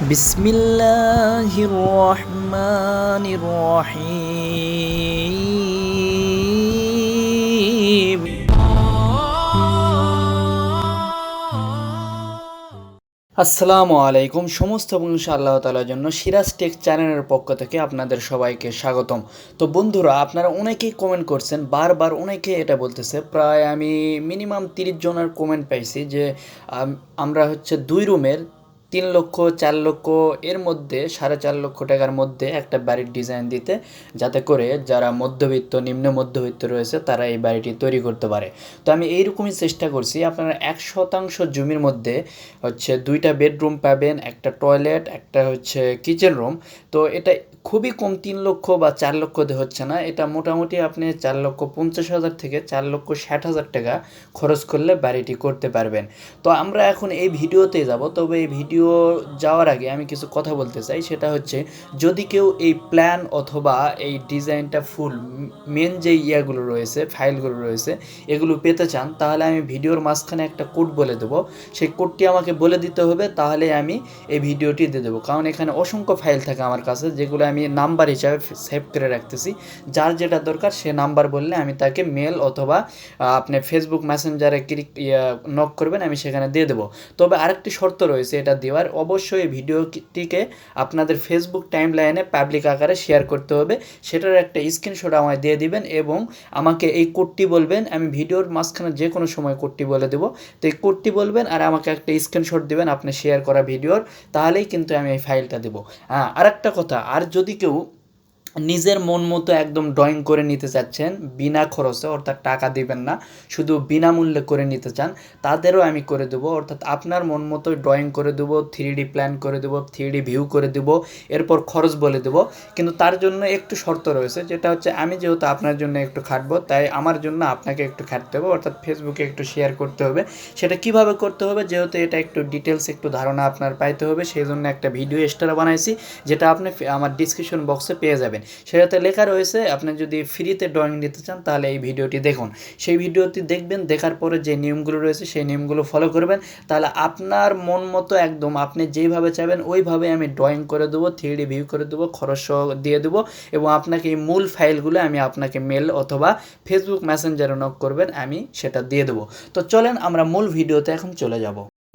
بسم الله الرحمن الرحيم আসসালামু আলাইকুম সমস্ত বংশ আল্লাহ তালার জন্য সিরাজ টেক চ্যানেলের পক্ষ থেকে আপনাদের সবাইকে স্বাগতম তো বন্ধুরা আপনারা অনেকেই কমেন্ট করছেন বারবার অনেকে এটা বলতেছে প্রায় আমি মিনিমাম তিরিশ জনের কমেন্ট পাইছি যে আম, আমরা হচ্ছে দুই রুমের তিন লক্ষ, চার লক্ষ, এর মধ্যে সাড়ে চার লক্ষ টাকার মধ্যে একটা বাড়ির ডিজাইন দিতে, যাতে করে যারা মধ্যবিত্ত, নিম্ন মধ্যবিত্ত রয়েছে, তারা এই বাড়িটি তৈরি করতে পারে। তো আমি এইরকমই চেষ্টা করছি, আপনারা এক শতাংশ জমির মধ্যে হচ্ছে দুইটা বেডরুম পাবেন, একটা টয়লেট একটা হচ্ছে কিচেন রুম তো এটা খুবই কম তিন লক্ষ বা চার লক্ষ দিয়ে হচ্ছে না। এটা মোটামুটি আপনি চার লক্ষ পঞ্চাশ হাজার থেকে চার লক্ষ ষাট হাজার টাকা খরচ করলে বাড়িটি করতে পারবেন। তো আমরা এখন এই ভিডিওতে যাব। তবে এই ভিডিও যাওয়ার আগে আমি কিছু কথা বলতে চাই। সেটা হচ্ছে, যদি কেউ এই প্ল্যান অথবা এই ডিজাইনটা ফুল মেন যে ইয়াগুলো রয়েছে, ফাইলগুলো রয়েছে, এগুলো পেতে চান, তাহলে আমি ভিডিওর মাঝখানে একটা কোড বলে দেবো। সেই কোডটি আমাকে বলে দিতে হবে, তাহলে আমি এই ভিডিওটি দিয়ে দেবো। কারণ এখানে অসংখ্য ফাইল থাকে আমার কাছে, যেগুলো আমি নাম্বার হিসাবে সেভ করে রাখতেছি। যার যেটা দরকার সে নাম্বার বললে আমি তাকে মেল অথবা আপনি ফেসবুক মেসেঞ্জারে ক্লিক নক করবেন, আমি সেখানে দিয়ে দেবো। তবে আরেকটি শর্ত রয়েছে এটা দেওয়ার। অবশ্যই ভিডিওটিকে আপনাদের ফেসবুক টাইম লাইনে পাবলিক আকারে শেয়ার করতে হবে। সেটার একটা স্ক্রিনশট আমায় দিয়ে দিবেন এবং আমাকে এই কোডটি বলবেন, আমি ভিডিওর মাঝখানে যে কোনো সময় কোডটি বলে দেবো। তো এই কোডটি বলবেন আর আমাকে একটা স্ক্রিনশট দিবেন আপনি শেয়ার করা ভিডিওর, তাহলেই কিন্তু আমি এই ফাইলটা দেবো। হ্যাঁ আর একটা কথা, আর যদি কেউ নিজের মন মতো একদম ড্রয়িং করে নিতে চাচ্ছেন, বিনা খরচে, অর্থাৎ টাকা দিবেন না, শুধু বিনামূল্যে করে নিতে চান, তাদেরও আমি করে দেবো, অর্থাৎ আপনার মন মতো ড্রয়িং করে দেবো থ্রি প্ল্যান করে দেবো থ্রি ভিউ করে দেবো, এরপর খরচ বলে দেবো, কিন্তু তার জন্য একটু শর্ত রয়েছে, যেটা হচ্ছে আমি যেহেতু আপনার জন্য একটু খাটবো, তাই আমার জন্য আপনাকে একটু খাটতে হবে, অর্থাৎ ফেসবুকে একটু শেয়ার করতে হবে, সেটা কীভাবে করতে হবে, যেহেতু এটা একটু ডিটেলস একটু ধারণা আপনার পাইতে হবে, সেই জন্য একটা ভিডিও এক্সট্রা বানাইছি, যেটা আপনি আমার ডিসক্রিপশন বক্সে পেয়ে যাবেন। সেটাতে লেখা রয়েছে, আপনি যদি ফ্রিতে ড্রয়িং নিতে চান, তাহলে এই ভিডিওটি দেখুন। সেই ভিডিওটি দেখবেন, দেখার পরে যে নিয়মগুলো রয়েছে, সেই নিয়মগুলো ফলো করবেন। তাহলে আপনার মন মতো একদম আপনি যেইভাবে চাইবেন, ওইভাবে আমি ড্রয়িং করে দেবো থ্রি ভিউ করে দেবো, খরচ দিয়ে দেবো এবং আপনাকে এই মূল ফাইলগুলো আমি আপনাকে মেল অথবা ফেসবুক মেসেঞ্জারে নক করবেন, আমি সেটা দিয়ে দেবো। তো চলেন আমরা মূল ভিডিওতে এখন চলে যাব।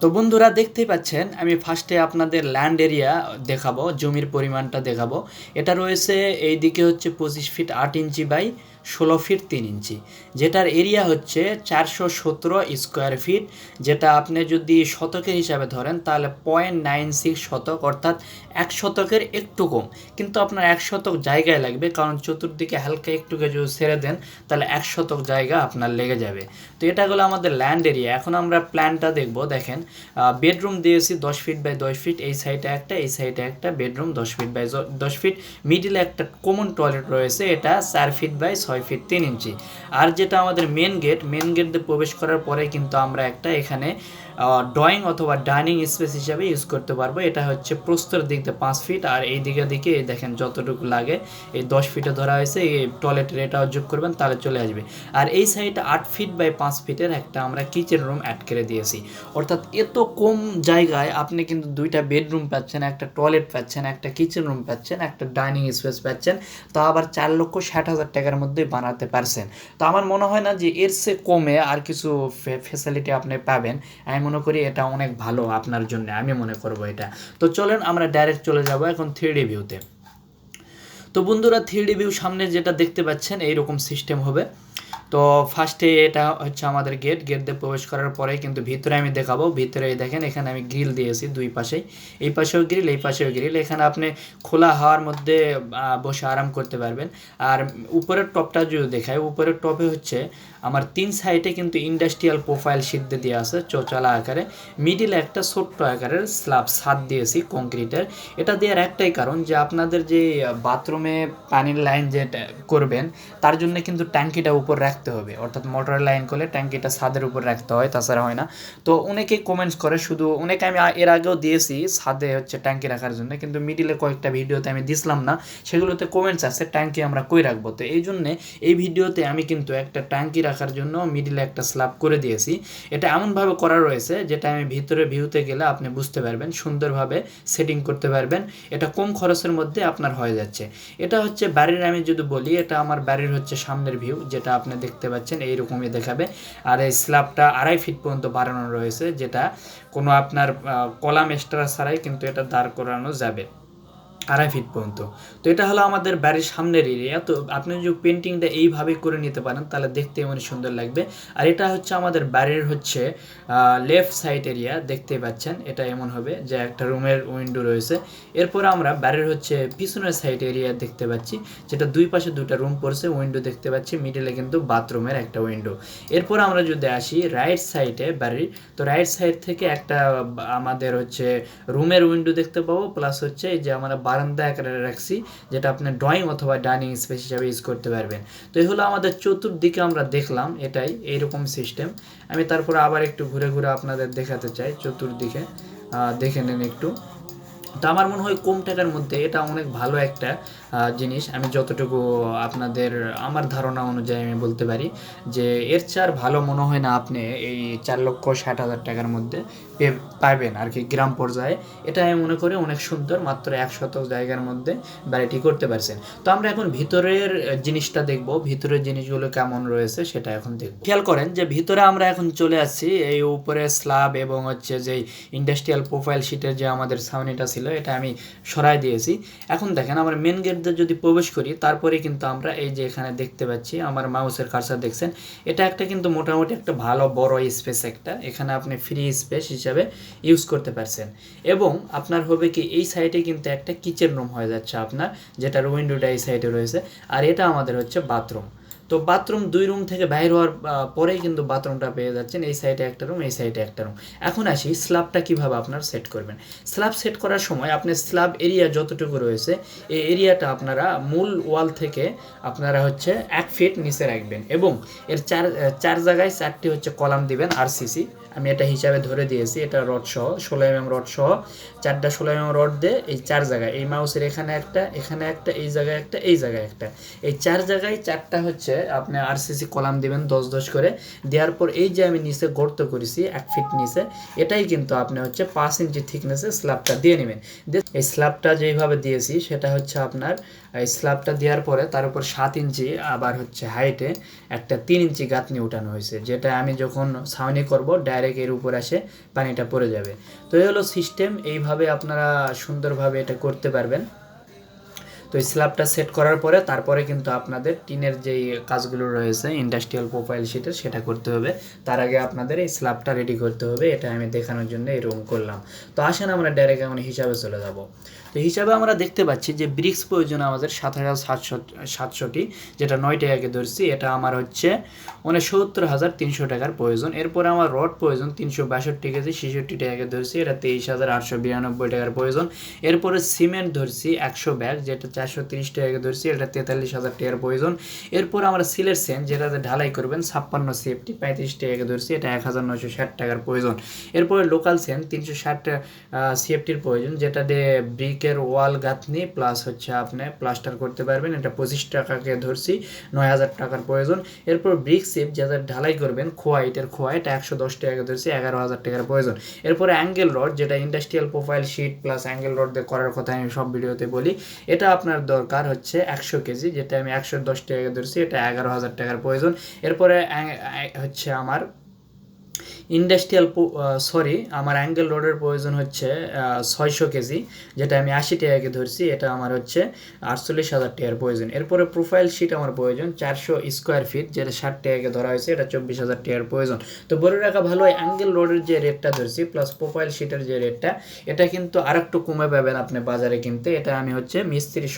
তো বন্ধুরা দেখতেই পাচ্ছেন, আমি ফার্স্টে আপনাদের ল্যান্ড এরিয়া দেখাবো, জমির পরিমাণটা দেখাবো। এটা রয়েছে এই দিকে হচ্ছে পঁচিশ ফিট আট ইঞ্চি বাই ষোলো ফিট তিন ইঞ্চি। যেটার এরিয়া হচ্ছে চারশো সতেরো স্কোয়ার ফিট যেটা আপনি যদি শতকের হিসাবে ধরেন, তাহলে পয়েন্ট নাইন সিক্স শতক, অর্থাৎ এক শতকের একটু কম। কিন্তু আপনার এক শতক জায়গায় লাগবে, কারণ চতুর্দিকে হালকা একটুকে যদি ছেড়ে দেন, তাহলে এক শতক জায়গা আপনার লেগে যাবে। তো এটা হলো আমাদের ল্যান্ড এরিয়া এখন আমরা প্ল্যানটা দেখব, দেখেন। বেডরুম দিয়েছি দশ ফিট বাই দশ ফিট এই সাইডে একটা, এই সাইডে একটা বেডরুম দশ ফিট বাই দশ ফিট মিডিলে একটা কমন টয়লেট রয়েছে, এটা চার ফিট বাই ছয় ফিট তিন ইঞ্চি। আর যেটা আমাদের মেন গেট মেন গেট দিয়ে প্রবেশ করার পরে কিন্তু আমরা একটা এখানে ড্রয়িং অথবা ডাইনিং স্পেস হিসাবে ইউজ করতে পারব। এটা হচ্ছে প্রস্তর দিক দিয়ে পাঁচ ফিট আর এই দিকে দিকে দেখেন যতটুকু লাগে, এই দশ ফিটে ধরা হয়েছে, এই টয়লেটের এটাও যোগ করবেন, তাহলে চলে আসবে। আর এই সাইডে আট ফিট বাই পাঁচ ফিটের একটা আমরা কিচেন রুম অ্যাড করে দিয়েছি। অর্থাৎ এত কম জায়গায় আপনি কিন্তু দুইটা বেডরুম পাচ্ছেন, একটা টয়লেট পাচ্ছেন, একটা কিচেন রুম পাচ্ছেন, একটা ডাইনিং স্পেস পাচ্ছেন, তা আবার চার লক্ষ ষাট হাজার টাকার মধ্যে বানাতে পারছেন। তো আমার মনে হয় না যে এর সে কমে আর কিছু ফেসিলিটি আপনি পাবেন। আমি মনে করি এটা অনেক ভালো আপনার জন্য, আমি মনে করব এটা। তো চলেন আমরা ডাইরেক্ট চলে যাব এখন থ্রি ভিউতে তো বন্ধুরা থ্রি ভিউ সামনে যেটা দেখতে পাচ্ছেন, এইরকম সিস্টেম হবে। তো ফার্স্টে এটা হচ্ছে আমাদের গেট গেট দিয়ে প্রবেশ করার পরে কিন্তু ভিতরে আমি দেখাবো। ভিতরে দেখেন, এখানে আমি গ্রিল দিয়েছি দুই পাশেই। এই পাশেও গ্রিল এই পাশেও গ্রিল এখানে আপনি খোলা হাওয়ার মধ্যে বসে আরাম করতে পারবেন। আর উপরের টপটা যদি দেখায় উপরের টপে হচ্ছে আমার তিন সাইডে কিন্তু ইন্ডাস্ট্রিয়াল প্রোফাইল সিদ্ধ দিয়ে আছে, চৌচালা আকারে। মিডিলে একটা ছোট্ট আকারের স্ল্যাব ছাদ দিয়েছি কংক্রিটের এটা দেওয়ার একটাই কারণ যে আপনাদের যে বাথরুমে পানির লাইন যে করবেন, তার জন্য কিন্তু ট্যাঙ্কিটা উপর রাখতে রাখতে হবে। অর্থাৎ মোটরের লাইন করলে ট্যাঙ্কিটা ছাদের উপর রাখতে হয়, তাছাড়া হয় না। তো অনেকে কমেন্টস করে শুধু, অনেকে আমি এর আগেও দিয়েছি ছাদে হচ্ছে ট্যাঙ্কি রাখার জন্য, কিন্তু মিডিলে কয়েকটা ভিডিওতে আমি দিছিলাম না। সেগুলোতে কমেন্টস আছে, ট্যাঙ্কি আমরা কই রাখব? তো এই জন্যে এই ভিডিওতে আমি কিন্তু একটা ট্যাঙ্কি রাখার জন্য মিডিলে একটা স্ল্যাব করে দিয়েছি। এটা এমনভাবে করা রয়েছে যেটা আমি ভিতরে ভিউতে গেলে আপনি বুঝতে পারবেন, সুন্দরভাবে সেটিং করতে পারবেন। এটা কম খরচের মধ্যে আপনার হয়ে যাচ্ছে। এটা হচ্ছে বাড়ির, আমি যদি বলি, এটা আমার বাড়ির হচ্ছে সামনের ভিউ যেটা আপনি দেখতে পাচ্ছেন, এইরকমই দেখাবে। আর এই স্ল্যাবটা আড়াই ফিট পর্যন্ত বাড়ানো রয়েছে, যেটা কোনো আপনার কলাম এক্সট্রা ছাড়াই কিন্তু এটা দাঁড় করানো যাবে। আড়াই ফিট পর্যন্ত। তো এটা হলো আমাদের বাড়ির সামনের এরিয়া তো আপনি যদি পেন্টিংটা এইভাবে করে নিতে পারেন, তাহলে দেখতে অনেক সুন্দর লাগবে। আর এটা হচ্ছে আমাদের বাড়ির হচ্ছে লেফট সাইড এরিয়া দেখতে পাচ্ছেন, এটা এমন হবে যে একটা রুমের উইন্ডো রয়েছে। এরপর আমরা বাড়ির হচ্ছে পিছনের সাইড এরিয়া দেখতে পাচ্ছি, যেটা দুই পাশে দুটা রুম পড়ছে উইন্ডো দেখতে পাচ্ছি মিডিলে কিন্তু বাথরুমের একটা উইন্ডো এরপর আমরা যদি আসি রাইট সাইডে বাড়ির, তো রাইট সাইড থেকে একটা আমাদের হচ্ছে রুমের উইন্ডো দেখতে পাবো প্লাস হচ্ছে যে আমরা বারান্দা আকারে রাখছি, যেটা আপনি ড্রয়িং অথবা ডাইনিং স্পেস হিসাবে ইউজ করতে পারবেন। তো এই হলো আমাদের চতুর্দিকে আমরা দেখলাম এটাই, এইরকম সিস্টেম আমি তারপরে আবার একটু ঘুরে ঘুরে আপনাদের দেখাতে চাই চতুর্দিকে দেখে নেন একটু। তো আমার মনে হয় কম টাকার মধ্যে এটা অনেক ভালো একটা জিনিস। আমি যতটুকু আপনাদের, আমার ধারণা অনুযায়ী আমি বলতে পারি যে এর চার ভালো মনে হয় না আপনি এই চার লক্ষ ষাট হাজার টাকার মধ্যে পাবেন আর কি গ্রাম পর্যায়ে। এটা আমি মনে করি অনেক সুন্দর, মাত্র এক শতক জায়গার মধ্যে বাড়িটি করতে পারছেন। তো আমরা এখন ভিতরের জিনিসটা দেখব, ভিতরের জিনিসগুলো কেমন রয়েছে সেটা এখন দেখব। খেয়াল করেন যে ভিতরে আমরা এখন চলে আসছি, এই উপরে স্ল্যাব এবং হচ্ছে যে ইন্ডাস্ট্রিয়াল প্রোফাইল শিটের যে আমাদের ছাউনিটা ছিল, এটা আমি সরাই দিয়েছি। এখন দেখেন আমরা মেন গেট দিয়ে যদি প্রবেশ করি, তারপরে কিন্তু আমরা এই যে এখানে দেখতে পাচ্ছি, আমার মাউসের কার্সার দেখছেন। এটা একটা কিন্তু মোটামুটি একটা ভালো বড় স্পেস একটা। এখানে আপনি ফ্রি স্পেস হিসাবে ইউজ করতে পারছেন। এবং আপনার হবে কি, এই সাইডে কিন্তু একটা কিচেন রুম হয়ে যাচ্ছে আপনার যেটা উইন্ডোটা এই সাইডে রয়েছে, আর এটা আমাদের হচ্ছে বাথরুম তো বাথরুম দুই রুম থেকে বাইর হওয়ার পরেই কিন্তু বাথরুমটা পেয়ে যাচ্ছেন। এই সাইডে একটা রুম এই সাইডে একটা রুম এখন আসি স্ল্যাবটা কীভাবে আপনার সেট করবেন? স্ল্যাব সেট করার সময় আপনি স্ল্যাব এরিয়া যতটুকু রয়েছে, এই এরিয়াটা আপনারা মূল ওয়াল থেকে আপনারা হচ্ছে এক ফিট নিচে রাখবেন এবং এর চার চার জায়গায় চারটি হচ্ছে কলাম দিবেন আর সিসি আমি এটা হিসাবে ধরে দিয়েছি, এটা রড সহ, ষোলো এম এম রড সহ, চারটা ষোলো এম এম রড দিয়ে এই চার জায়গায়, এই মাউসের এখানে একটা এখানে একটা, এই জায়গায় একটা, এই জায়গায় একটা। এই চার জায়গায় চারটা হচ্ছে আপনি আরসিসি কলাম দিবেন, দশ দশ করে। দেওয়ার পর এই যে আমি নিচে গর্ত করেছি, এক ফিট নিচে, এটাই কিন্তু আপনি হচ্ছে পাঁচ ইঞ্চি থিকনেসে স্ল্যাবটা দিয়ে নেবেন। এই স্ল্যাবটা যেইভাবে দিয়েছি, সেটা হচ্ছে আপনার, এই স্ল্যাবটা দেওয়ার পরে তার উপর সাত ইঞ্চি আবার হচ্ছে হাইটে একটা তিন ইঞ্চি গাঁথনি উঠানো হয়েছে, যেটা আমি যখন ছাউনি করব ডাইরেক্ট এর উপর আসে পানিটা পড়ে যাবে। তো এই হলো সিস্টেম এইভাবে আপনারা সুন্দরভাবে এটা করতে পারবেন। তো এই স্ল্যাবটা সেট করার পরে তারপরে কিন্তু আপনাদের টিনের যেই কাজগুলো রয়েছে ইন্ডাস্ট্রিয়াল প্রোফাইল শিটের সেটা করতে হবে। তার আগে আপনাদের এই স্ল্যাবটা রেডি করতে হবে। এটা আমি দেখানোর জন্য এই রুম করলাম। তো আসেন আমরা ডাইরেক্ট এখন হিসাবে চলে যাব। তো হিসাবে আমরা দেখতে পাচ্ছি যে ব্রিক্স প্রয়োজন আমাদের সাত হাজার সাতশো, সাতশোটি, যেটা নয় টাকাকে ধরছি, এটা আমার হচ্ছে উনসত্তর হাজার তিনশো টাকার প্রয়োজন। এরপরে আমার রড প্রয়োজন তিনশো বাষট্টি কেজি, ছেষট্টি টাকাকে ধরছি, এটা তেইশ হাজার আটশো বিরানব্বই টাকার প্রয়োজন। এরপরে সিমেন্ট ধরছি একশো ব্যাগ, যেটা চারশো তিরিশ টাকাকে ধরছি, এটা তেতাল্লিশ হাজার টাকার প্রয়োজন। এরপর আমরা সিলের সেন যেটাতে ঢালাই করবেন, ছাপ্পান্ন সেফটি, পঁয়ত্রিশ টাকাকে ধরছি, এটা এক হাজার নয়শো ষাট টাকার প্রয়োজন। এরপরে লোকাল সেন তিনশো ষাট সেফটির প্রয়োজন যেটা দিয়ে ব্রিকের ওয়াল গাঁথনি প্লাস হচ্ছে আপনি প্লাস্টার করতে পারবেন। এটা পঁচিশ টাকাকে ধরছি, নয় হাজার টাকার প্রয়োজন। এরপর ব্রিক সেপ যেটা ঢালাই করবেন, খোয়া ইটের খোয়া, এটা একশো দশ টাকাকে ধরছি, এগারো হাজার টাকার প্রয়োজন। এরপরে অ্যাঙ্গেল রড যেটা industrial profile sheet plus angle rod দিয়ে করার কথা আমি সব ভিডিওতে বলি, এটা আপনার দরকার হচ্ছে একশো কেজি, যেটা আমি একশো দশ টাকাকে ধরছি, এটা এগারো হাজার টাকার প্রয়োজন। এরপরে হচ্ছে আমার ইন্ডাস্ট্রিয়াল সরি আমার অ্যাঙ্গেল রোডের প্রয়োজন হচ্ছে ছয়শো কেজি, যেটা আমি আশি টাকাকে ধরছি, এটা আমার হচ্ছে আটচল্লিশ হাজার টাকার প্রয়োজন। এরপরে প্রোফাইল শিট আমার প্রয়োজন, চারশো স্কোয়ার ফিট যেটা ষাট টাকাকে ধরা হয়েছে, এটা চব্বিশ হাজার টাকার প্রয়োজন। তো বলে রাখা ভালো অ্যাঙ্গেল রোডের যে রেটটা ধরছি প্লাস প্রোফাইল শিটের যে রেটটা এটা কিন্তু আর একটু কমে পাবেন আপনি বাজারে কিনতে। এটা আমি হচ্ছে মিস্ত্রি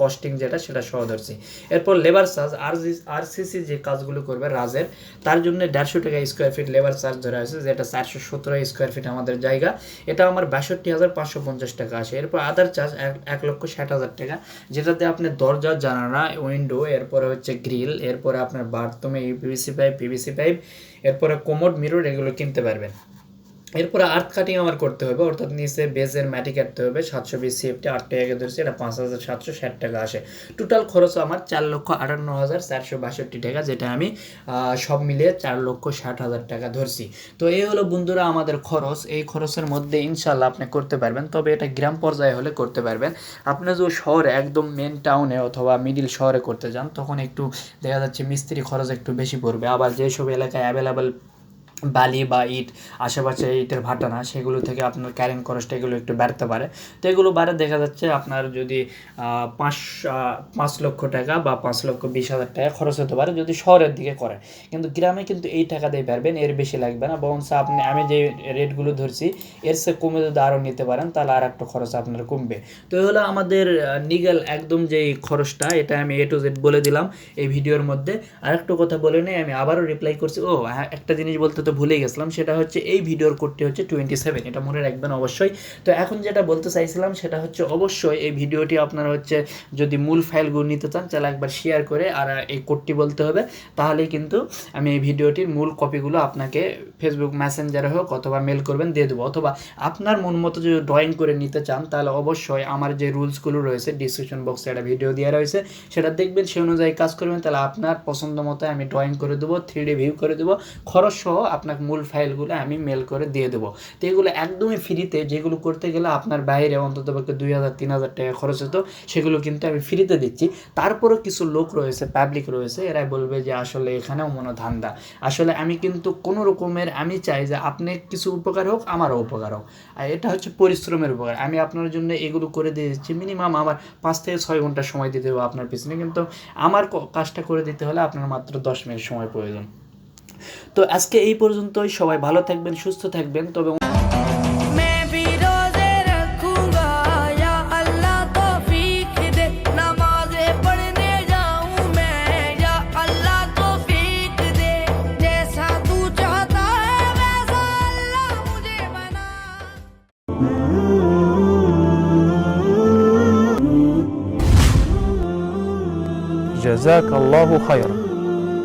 কস্টিং যেটা, সেটা সহ ধরছি। এরপর লেবার চার্জ আর আর সিসি যে কাজগুলো করবে, রাজের, তার জন্য দেড়শো টাকা square feet labour charge charge ধরে আছে, যেটা চারশো সতেরো স্কোয়ার ফিট আমাদের জায়গা। এটা আমার বাষট্টি হাজার পাঁচশো পঞ্চাশ টাকা আছে। এরপর আদার চার্জ এক লক্ষ ষাট হাজার টাকা, যেটাতে আপনি দরজা, জানালা উইন্ডো এরপরে হচ্ছে গ্রিল এরপরে আপনার বাথরুমে ইউপিভিসি পাইপ পিভিসি পাইপ এরপরে কোমোড মিরর এগুলো কিনতে পারবেন। এরপরে আর্থ কাটিং আমার করতে হবে, অর্থাৎ নিচে বেজের ম্যাটি কাটতে হবে, সাতশো বিশ সিএফটি আট টাকা ধরছি, এটা পাঁচ হাজার সাতশো ষাট টাকা আসে। টোটাল খরচ আমার চার লক্ষ আটান্ন হাজার চারশো বাষট্টি টাকা, যেটা আমি সব মিলিয়ে চার লক্ষ ষাট হাজার টাকা ধরছি। তো এই হলো বন্ধুরা আমাদের খরচ, এই খরচের মধ্যে ইনশাল্লাহ আপনি করতে পারবেন, তবে এটা গ্রাম পর্যায়ে হলে করতে পারবেন। আপনি যদি শহরে, একদম মেন টাউনে অথবা মিডিল শহরে করতে যান, তখন একটু দেখা যাচ্ছে মিস্ত্রি খরচ একটু বেশি পড়বে, আবার যেসব এলাকায় অ্যাভেলেবেল বালি বা ইট, আশেপাশে ইটের ভাটা না, সেগুলো থেকে আপনার ক্যারিং খরচটা এগুলো একটু বাড়তে পারে। তো এগুলো বাড়ে, দেখা যাচ্ছে আপনার যদি পাঁচ পাঁচ লক্ষ টাকা বা পাঁচ লক্ষ বিশ হাজার টাকা খরচ হতে পারে যদি শহরের দিকে করে। কিন্তু গ্রামে কিন্তু এই টাকা দিয়ে পারবেন এর বেশি লাগবে না। বরঞ্চ আপনি, আমি যে রেটগুলো ধরছি, এর সে কমে যদি আরও নিতে পারেন, তাহলে আর একটা খরচ আপনার কমবে। তো হলো আমাদের নিগাল একদম যেই খরচটা, এটা আমি এ টু জেড বলে দিলাম এই ভিডিওর মধ্যে। আর একটা কথা বলে নেই, আমি আবারও রিপ্লাই করছি। ও হ্যাঁ একটা জিনিস বলতে তো ভুলে গেছিলাম, সেটা হচ্ছে এই ভিডিওর কোডটি হচ্ছে টোয়েন্টি সেভেন এটা মনে রাখবেন অবশ্যই। তো এখন যেটা বলতে চাইছিলাম, সেটা হচ্ছে অবশ্যই এই ভিডিওটি আপনারা হচ্ছে যদি মূল ফাইলগুলো নিতে চান, তাহলে একবার শেয়ার করে আর এই কোডটি বলতে হবে। তাহলেই কিন্তু আমি এই ভিডিওটির মূল কপিগুলো আপনাকে ফেসবুক মেসেঞ্জারে হোক অথবা মেল করবেন, দিয়ে দেবো। অথবা আপনার মন মতো যদি ড্রয়িং করে নিতে চান, তাহলে অবশ্যই আমার যে রুলসগুলো রয়েছে ডিসক্রিপশন বক্সে একটা ভিডিও দেওয়া রয়েছে, সেটা দেখবেন সেই অনুযায়ী কাজ করবেন, তাহলে আপনার পছন্দ মতো আমি ড্রয়িং করে দেবো থ্রি ডি ভিউ করে দেবো। খরচ সহ আপনাকে মূল ফাইলগুলো আমি মেল করে দিয়ে দেবো। তো এগুলো একদমই ফ্রিতে যেগুলো করতে গেলে আপনার বাইরে অন্তত পক্ষে দুই হাজার, তিন হাজার টাকা খরচ হতো, সেগুলো কিন্তু আমি ফ্রিতে দিচ্ছি। তারপরও কিছু লোক রয়েছে পাবলিক রয়েছে এরা বলবে যে আসলে এখানেও মনে ধান্দা আসলে আমি কিন্তু কোনো রকমের আমি চাই যে আপনি কিছু উপকার হোক, আমারও উপকার হোক। আর এটা হচ্ছে পরিশ্রমের উপকার। আমি আপনার জন্য এগুলো করে দিয়ে দিচ্ছি। মিনিমাম আমার পাঁচ থেকে ছয় ঘণ্টা সময় দিতে হবে আপনার পিছনে। কিন্তু আমার কাজটা করে দিতে হলে আপনার মাত্র দশ মিনিট সময় প্রয়োজন। তো আজকে এই পর্যন্তই। সবাই ভালো থাকবেন সুস্থ থাকবেন। তবে جزاك الله خيرا